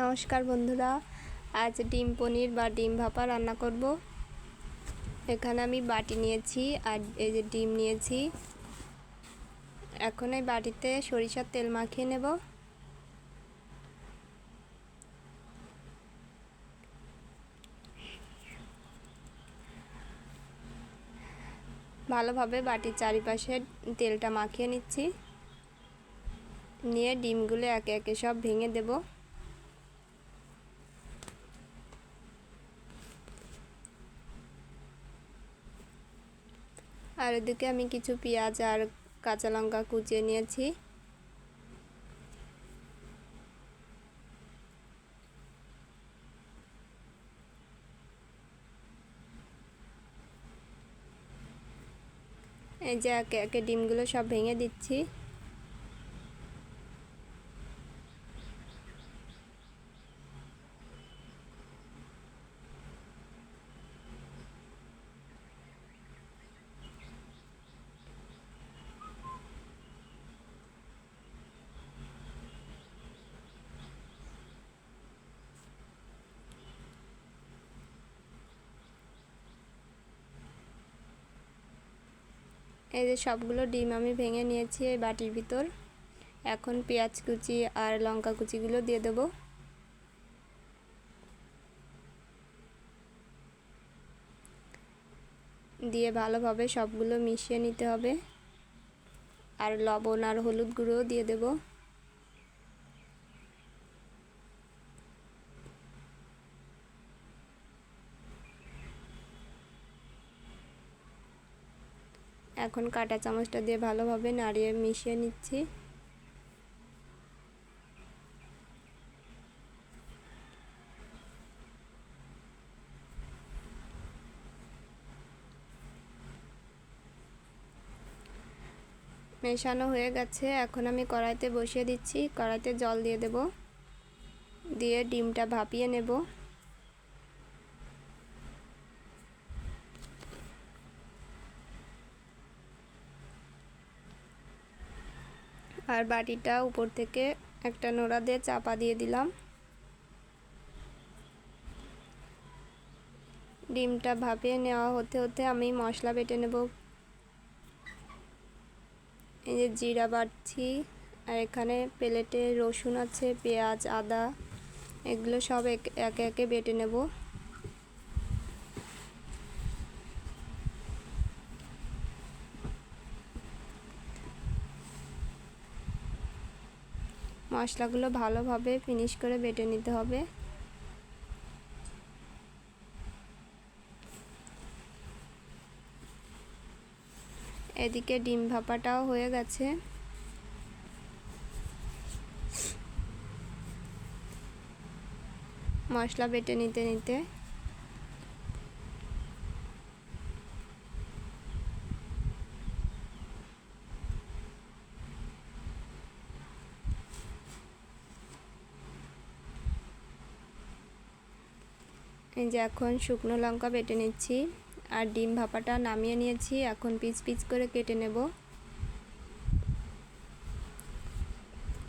নমস্কার বন্ধুরা, আজ ডিম পনির বা ডিম ভাপা রান্না করব। এখানে আমি বাটি নিয়েছি আর এই যে ডিম নিয়েছি। এখন এই বাটিতে সরিষার তেল মাখিয়ে নেব। ভালোভাবে বাটির চারিপাশে তেলটা মাখিয়ে নিচ্ছি। নিয়ে ডিমগুলো একে একে সব ভেঙে দেব। আর এদিকে আমি কিছু পেঁয়াজ আর কাঁচা লঙ্কা কুচিয়ে নিয়েছি। এই যে একে একে ডিমগুলো সব ভেঙে দিচ্ছি। এই যে সবগুলো ডিম আমি ভেঙে নিয়েছি এই বাটির ভিতর। এখন পেঁয়াজ কুচি আর লঙ্কা কুচিগুলো দিয়ে দেব। দিয়ে ভালোভাবে সবগুলো মিশিয়ে নিতে হবে। আর লবণ আর হলুদ গুঁড়োও দিয়ে দেবো। এখন কাটা চামচটা দিয়ে ভালোভাবে নাড়িয়ে মিশিয়ে নিচ্ছি। মেশানো হয়ে গেছে। এখন আমি কড়াইতে বসিয়ে দিচ্ছি। কড়াইতে জল দিয়ে দেব। দিয়ে ডিমটা ভাপিয়ে নেব। আর বাটিটা উপর থেকে একটা নোড়া দিয়ে চাপা দিয়ে দিলাম। ডিমটা ভাপিয়ে নেওয়া হতে হতে আমি মশলা বেটে নেব। এই যে জিরা বাটছি, আর এখানে প্লেটে রসুন আছে, পেঁয়াজ, আদা, এগুলো সব একে একে বেটে নেব। মশলাগুলো ভালোভাবে ফিনিশ করে বেটে নিতে হবে। এদিকে ডিম ভাপাটাও হয়ে গেছে। মশলা বেটে নিতে নিতে এই যে এখন শুকনো লঙ্কা বেটে নিচ্ছি আর ডিম ভাপাটা নামিয়ে নিয়েছি। এখন পিচ পিচ করে কেটে নেব।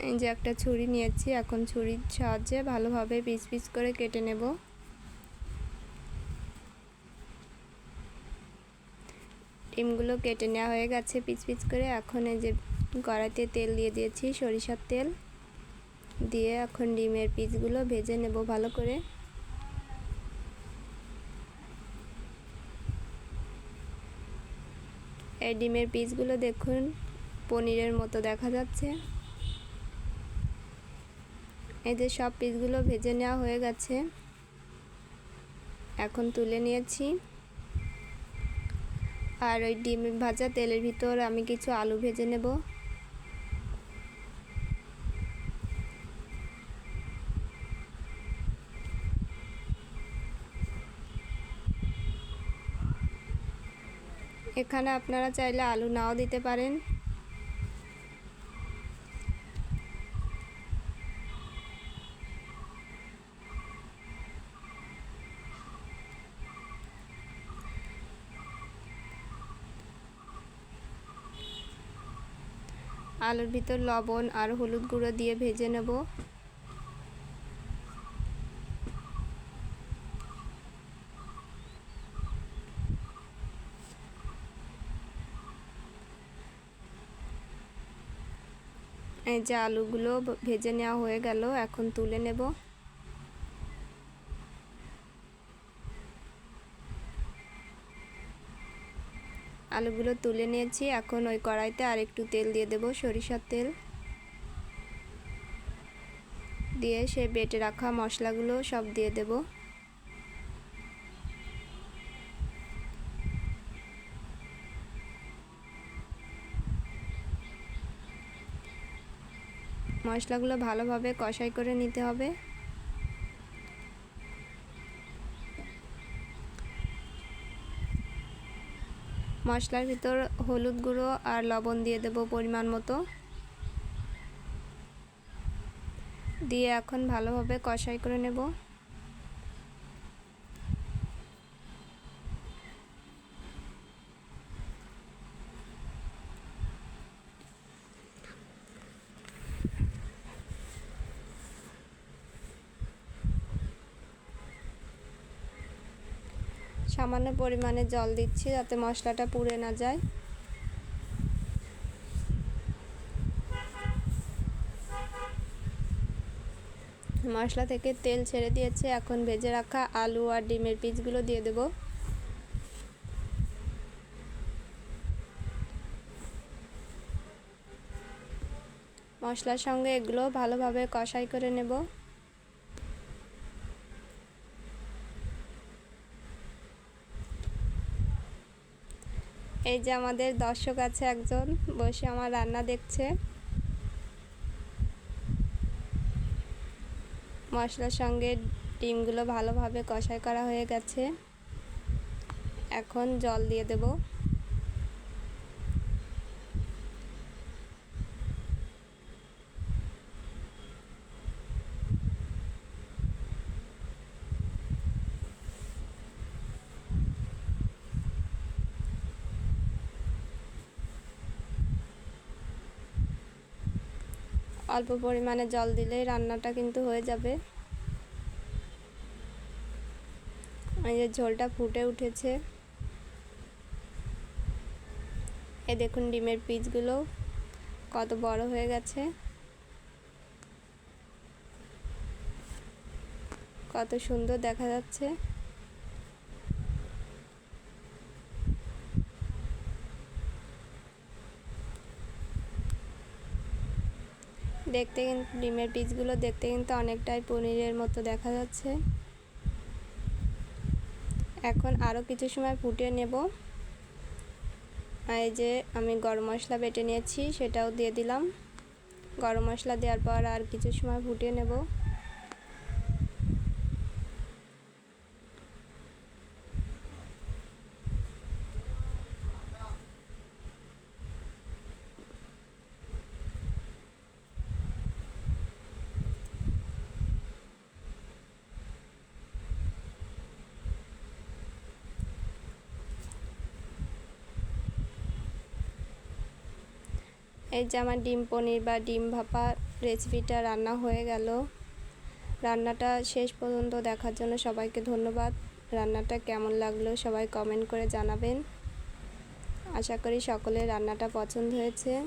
এই যে একটা ছুরি নিয়েছি, এখন ছুরির সাহায্যে ভালোভাবে পিচ পিচ করে কেটে নেব। ডিমগুলো কেটে নেওয়া হয়ে গেছে পিচ পিচ করে। এখন এই যে কড়াইতে তেল দিয়ে দিয়েছি সরিষার তেল। দিয়ে এখন ডিমের পিসগুলো ভেজে নেব ভালো করে। এই ডিমের পিসগুলো দেখুন, পনিরের মতো দেখা যাচ্ছে। এদের সব পিসগুলো ভেজে নেওয়া হয়ে গেছে। এখন তুলে নিয়েছি। আর ওই ডিম ভাজা তেলের ভিতর আমি কিছু আলু ভেজে নেব। এখানে আপনারা চাইলে আলু নাও দিতে পারেন। আলুর ভিতর লবণ আর হলুদ গুঁড়ো দিয়ে ভেজে নেব। এই যে আলুগুলো ভেজে নেওয়া হয়ে গেল, এখন তুলে নেব। আলুগুলো তুলে নিয়েছি, এখন ওই কড়াইতে আর একটু তেল দিয়ে দেব, সরিষার তেল। দিয়ে সে বেটে রাখা মশলাগুলো সব দিয়ে দেব। মশলাগুলো ভালোভাবে কষাই করে নিতে হবে। মশলার ভিতর হলুদ গুঁড়ো আর লবণ দিয়ে দেব পরিমাণ মতো। দিয়ে এখন ভালোভাবে কষাই করে নেব। সামান্য পরিমাণে জল দিচ্ছি যাতে মশলাটা পুড়ে না যায়। মশলা থেকে তেল ছেড়ে দিয়েছে। এখন ভেজে রাখা আলু আর ডিমের পিসগুলো দিয়ে দেব। মশলার সঙ্গে এগুলো ভালোভাবে কষাই করে নেব। এই যে আমাদের দর্শক আছে একজন, বসে আমার রান্না দেখছে। মশলার সঙ্গে ডিমগুলো ভালোভাবে কষাই করা হয়ে গেছে। এখন জল দিয়ে দেব। অল্প পরিমাণে জল দিলেই রান্নাটা কিন্তু হয়ে যাবে। এই যে ঝোলটা ফুটে উঠেছে। এ দেখুন ডিমের পিসগুলো কত বড় হয়ে গেছে। কত সুন্দর দেখা যাচ্ছে। দেখতে কিন্তু ডিমের পিসগুলো দেখতে কিন্তু অনেকটাই পনিরের মতো দেখা যাচ্ছে। এখন আরও কিছু সময় ফুটিয়ে নেব। এই যে আমি গরম মশলা বেটে নিয়েছি, সেটাও দিয়ে দিলাম। গরম মশলা দেওয়ার পর আর কিছু সময় ফুটিয়ে নেব। এই যে আমার ডিম পনির বা ডিম ভাপা রেসিপিটা রান্না হয়ে গেল। রান্নাটা শেষ পর্যন্ত দেখার জন্য সবাইকে ধন্যবাদ। রান্নাটা কেমন লাগল সবাই কমেন্ট করে জানাবেন। আশা করি সকলের রান্নাটা পছন্দ হয়েছে।